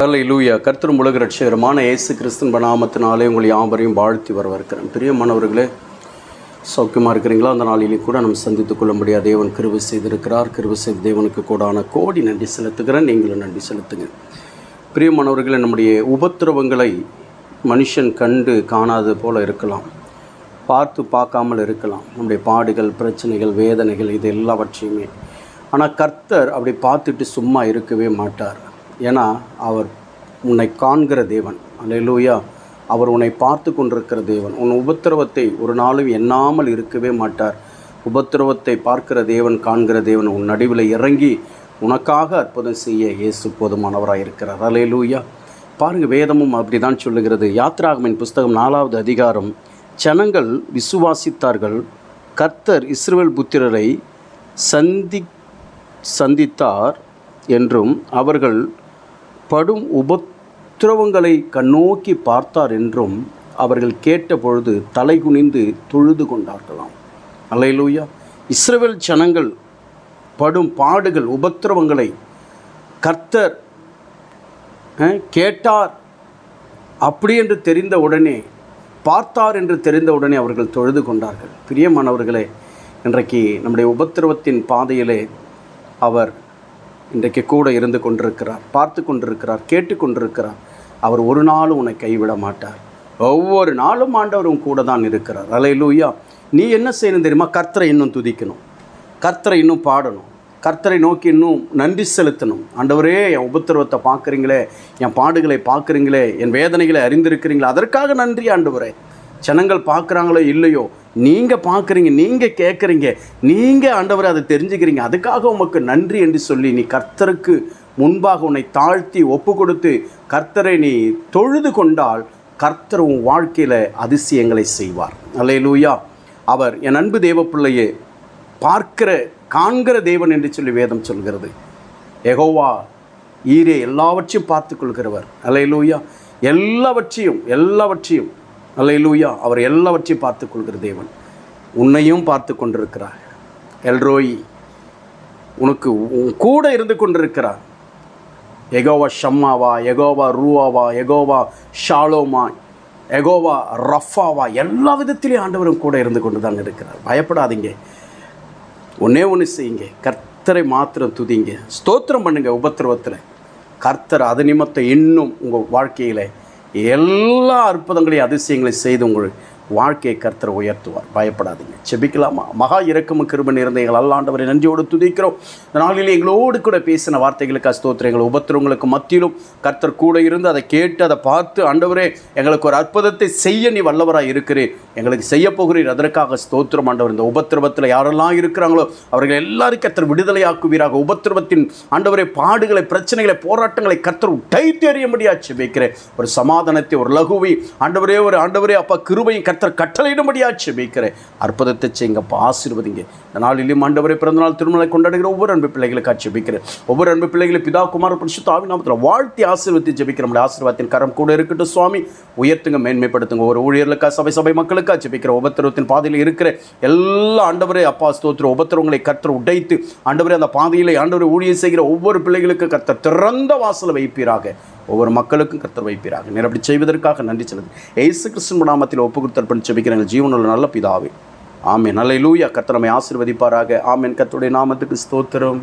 ஹலை லூயா கர்த்தரும் உலக ரட்சகரமான இயேசு கிறிஸ்தன் நாமத்தினாலே உங்களை யாவரையும் வாழ்த்தி வரவிருக்கிறேன் பிரியமானவர்களே சௌக்கியமாக இருக்கிறீங்களா? அந்த நாளிலே கூட நம்ம சந்தித்துக் கொள்ளும்படியாக தேவன் கிருவு செய்திருக்கிறார். கிருவு செய்த தேவனுக்கு கூடான கோடி நன்றி செலுத்துகிறேன். நீங்களும் நன்றி செலுத்துங்க. பிரியமானவர்களே நம்முடைய உபத்திரவங்களை மனுஷன் கண்டு காணாதது போல இருக்கலாம். பார்த்து பார்க்காமல் இருக்கலாம். நம்முடைய பாடுகள் பிரச்சனைகள் வேதனைகள் இது எல்லாவற்றையுமே. ஆனால் கர்த்தர் அப்படி பார்த்துட்டு சும்மா இருக்கவே மாட்டார். ஏன்னா அவர் உன்னை காண்கிற தேவன். அல்லேலூயா. அவர் உன்னை பார்த்து கொண்டிருக்கிற தேவன். உன் உபத்திரவத்தை ஒரு நாளும் எண்ணாமல் இருக்கவே மாட்டார். உபத்திரவத்தை பார்க்கிற தேவன் காண்கிற தேவன் உன் நடுவில் இறங்கி உனக்காக அற்புதம் செய்ய இயேசு போதுமானவராக இருக்கிறார். அலையலூயா பாருங்கள் வேதமும் அப்படி தான் சொல்லுகிறது. யாத்ராகமின் புஸ்தகம் நாலாவது அதிகாரம். ஜனங்கள் விசுவாசித்தார்கள். கர்த்தர் இஸ்ரேல் புத்திரரை சந்தி சந்தித்தார் என்றும் அவர்கள் படும் உபத்திரவங்களை கண்ணோக்கி பார்த்தார் என்றும் அவர்கள் கேட்டபொழுது தலை குனிந்து தொழுது கொண்டார்களாம். அல்லையிலூயா இஸ்ரேல் ஜனங்கள் படும் பாடுகள் உபத்திரவங்களை கர்த்தர் கேட்டார். அப்படி என்று தெரிந்த உடனே பார்த்தார் என்று தெரிந்த உடனே அவர்கள் தொழுது கொண்டார்கள். பிரியமானவர்களே இன்றைக்கு நம்முடைய உபத்திரவத்தின் பாதையிலே அவர் இன்றைக்கு கூட இருந்து கொண்டிருக்கிறார் பார்த்து கொண்டிருக்கிறார் கேட்டு கொண்டிருக்கிறார். அவர் ஒரு நாளும் உன்னை கைவிட மாட்டார். ஒவ்வொரு நாளும் ஆண்டவரும் கூட தான் இருக்கிறார். அலை லூயா நீ என்ன செய்யணும் தெரியுமா? கர்த்தரை இன்னும் துதிக்கணும். கர்த்தரை இன்னும் பாடணும். கர்த்தரை நோக்கி இன்னும் நன்றி செலுத்தணும். ஆண்டவரே என் உபத்திரவத்தை பார்க்குறீங்களே என் பாடுகளை பார்க்குறீங்களே என் வேதனைகளை அறிந்திருக்கிறீங்களே அதற்காக நன்றி ஆண்டவரே. ஜனங்கள் பார்க்குறாங்களோ இல்லையோ நீங்கள் பார்க்குறீங்க நீங்கள் கேட்குறீங்க நீங்கள் ஆண்டவரை அதை தெரிஞ்சுக்கிறீங்க அதுக்காக உமக்கு நன்றி என்று சொல்லி நீ கர்த்தருக்கு முன்பாக உன்னை தாழ்த்தி ஒப்பு கொடுத்து கர்த்தரை நீ தொழுது கொண்டால் கர்த்தர் உன் வாழ்க்கையில் அதிசயங்களை செய்வார். அல்லேலூயா. அவர் என் அன்பு தேவ பிள்ளையே பார்க்கிற காண்கிற தேவன் என்று சொல்லி வேதம் சொல்கிறது. எகோவா ஈரே எல்லாவற்றையும் பார்த்து கொள்கிறவர் அல்லேலூயா. எல்லாவற்றையும் எல்லாவற்றையும் அல்லையிலூயா அவர் எல்லாவற்றையும் பார்த்து கொள்கிற தேவன். உன்னையும் பார்த்து கொண்டிருக்கிறார். எல்ரோயி உனக்கு உன் கூட இருந்து கொண்டிருக்கிறார். எகோவா ஷம்மாவா எகோவா ரூவாவா எகோவா ஷாலோமா எகோவா ரஃபாவா எல்லா விதத்திலையும் ஆண்டவரும் கூட இருந்து கொண்டு தான் இருக்கிறார். பயப்படாதீங்க. ஒன்றே ஒன்று செய்யுங்க. கர்த்தரை மாத்திரம் துதிங்க. ஸ்தோத்திரம் பண்ணுங்கள் உபத்திரவத்தில். கர்த்தர் அது நிமித்தம் இன்னும் உங்கள் வாழ்க்கையில் எல்லா அற்புதங்களையும் அதிசயங்களையும் செய்து உங்கள் வாழ்க்கையை கர்த்தர் உயர்த்துவார். பயப்படாதீங்க. செபிக்கலாமா? மகா இறக்கமும் கிருப நிறைந்த எங்கள் அல்லாண்டவரை நன்றியோடு துதிக்கிறோம். இந்த நாளில் எங்களோடு கூட பேசின வார்த்தைகளுக்கு ஸ்தோத்திரம். எங்கள் உபத்திரவங்களுக்கு மத்தியிலும் கர்த்தர் கூட இருந்து அதை கேட்டு அதை பார்த்து ஆண்டவரே எங்களுக்கு ஒரு அற்புதத்தை செய்ய நீ வல்லவராக இருக்கிறேன் எங்களுக்கு செய்ய போகிறீர். அதற்காக ஸ்தோத்திரம் ஆண்டவர். இந்த உபத்திரவத்தில் யாரெல்லாம் இருக்கிறாங்களோ அவர்கள் எல்லாரும் கர்த்தர் விடுதலையாக்குவீராக. உபத்திரவத்தின் ஆண்டவரை பாடுகளை பிரச்சனைகளை போராட்டங்களை கர்த்தர் டைத்து முடியாது செபிக்கிறேன். ஒரு சமாதானத்தை ஒரு லகுவை ஆண்டவரே ஒரு ஆண்டவரே அப்பா கிருபையும் கர்த்தர் கட்டளையிடும்படியா செபிக்கிறேன் அற்புதத்தை செய்யுங்கப்பா ஆசீர்வதிங்க. இந்த நாளிலையும் ஆண்டவரை பிறந்தநாள் திருமலை கொண்டாடுகிற ஒவ்வொரு அன்பு பிள்ளைகளுக்காக ஜெபிக்கிறேன் ஒவ்வொரு அன்பு பிள்ளைகளை பிதா குமார பரிசுத்த ஆவிநாமத்தில் வாழ்த்தி ஆசீர்வத்தை ஜெபிக்கிற நம்முடைய ஆசீர்வாதத்தின் கரம் கூட இருக்கட்டும் சுவாமி. உயர்த்துங்க மேன்மைப்படுத்துங்க ஒரு ஊழியர்களுக்கா சபை சபை மக்களுக்கா ஜெபிக்கிற உபத்திரவத்தின் பாதையில் இருக்கிற எல்லா ஆண்டவரே அப்பா ஸ்தோத்திர உபத்திரவங்களை கத்தர் உடைத்து ஆண்டவரே அந்த பாதையில் ஆண்டவரை ஊழியர் செய்கிற ஒவ்வொரு பிள்ளைகளுக்கு கத்த திறந்த வாசலை வைப்பீராக. ஒவ்வொரு மக்களுக்கும் கத்தர் வைப்பீராக. நீர் அப்படி செய்வதற்காக நன்றி செலுத்து ஏசு கிறிஸ்துவின் நாமத்தில் ஒப்பு கொடுத்தற்பன் ஜெபிக்கிற எங்கள் ஜீவனுள்ள நல்ல பிதாவே. ஆமென். நல்ல லூயா கத்திரமை ஆசிர்வதிப்பாராக. ஆசீர்வதிப்பாராக ஆமென் நாமத்துக்கு ஸ்தோத்திரம்.